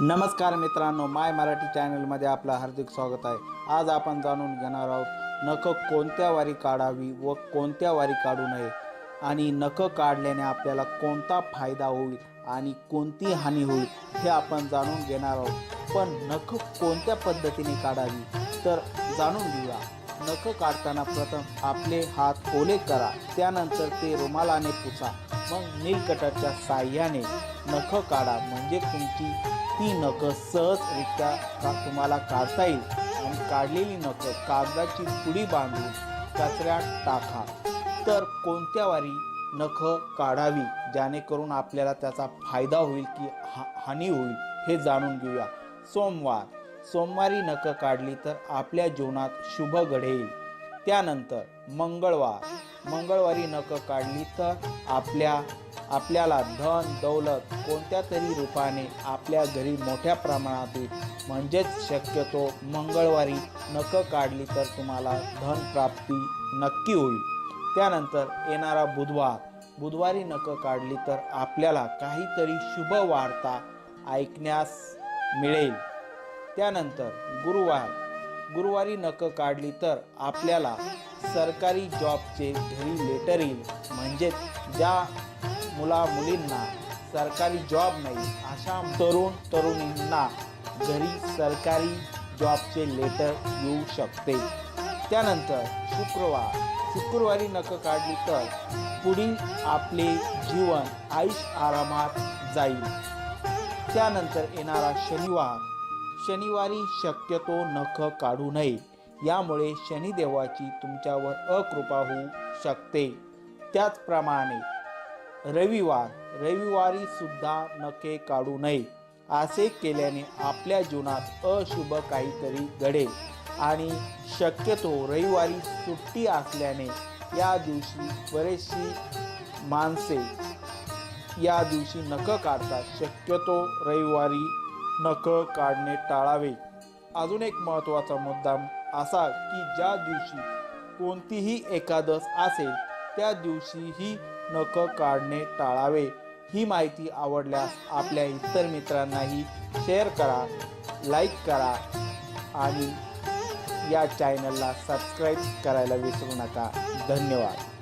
नमस्कार मित्रांनो माय मराठी चॅनलमध्ये आपलं हार्दिक स्वागत आहे. आज आपण जाणून घेणार आहोत नखं कोणत्या वारी काढावी व कोणत्या वारी काढू नये? आणि नखं काढल्याने आपल्याला कोणता फायदा होईल आणि कोणती हानी होईल हे आपण जाणून घेणार आहोत. पण नखं कोणत्या पद्धतीने काढावी? तर जाणून घेऊया. नखं काढताना प्रथम आपले हात ओले करा त्यानंतर ते रुमालाने पुसा. मग नीलकटाच्या साह्याने नखं काढा. म्हणजे तुमची ती नखं सहजरित्या का तुम्हाला काढता येईल? आणि काढलेली नखं कागदाची पुडी बांधून कचऱ्यात टाका. तर कोणत्या वारी नखं काढावी? जेणेकरून आपल्याला त्याचा फायदा होईल की हा हानी होईल हे जाणून घेऊया. सोमवार. सोमवारी नखं काढली तर आपल्या जीवनात शुभ घडेल. त्यानंतर मंगळवार. मंगळवारी नखं काढली तर आपल्या आपल्याला धन दौलत कोणत्या तरी रूपाने आपल्या घरी मोठ्या प्रमाणात येईल म्हणजेच शक्यतो मंगळवारी नखं काढली तर तुम्हाला धन प्राप्ती नक्की होईल. त्यानंतर येणारा बुधवार बुधवारी नखं काढली तर आपल्याला काहीतरी शुभ वार्ता ऐकण्यास मिळेल. त्यानंतर गुरुवार गुरुवारी नखं काढली तर आपल्याला सरकारी जॉबचे घरी लेटर येईल म्हणजेच ज्या मुला मुलींना सरकारी जॉब नाही अशा तरुण तरुणींना घरी सरकारी जॉबचे लेटर येऊ शकते. त्यानंतर शुक्रवार शुक्रवारी नखं काढली तर पुढील आपले जीवन आयुष आरामात जाईल. त्यानंतर येणारा शनिवार शनिवारी शक्यतो नख काढू नये. यामुळे शनिदेवाची तुमच्यावर अकृपा होऊ शकते. त्याचप्रमाणे रविवार रविवारी सुद्धा नखे काढू नये. असे केल्याने आपल्या जीवनात अशुभ काहीतरी घडेल. आणि शक्यतो रविवारी सुट्टी असल्याने या दिवशी बरेचशी माणसे या दिवशी नख काढतात. शक्यतो रविवारी नख काढणे टाळावे. अजून एक महत्त्वाचा मुद्दा असा की ज्या दिवशी कोणतीही एकादश असेल त्या दिवशीही नखं काढणे टाळावे. ही माहिती आवडल्यास आपल्या इतर मित्रांनाही शेअर करा लाईक करा आणि या चॅनलला सबस्क्राईब करायला विसरू नका. धन्यवाद.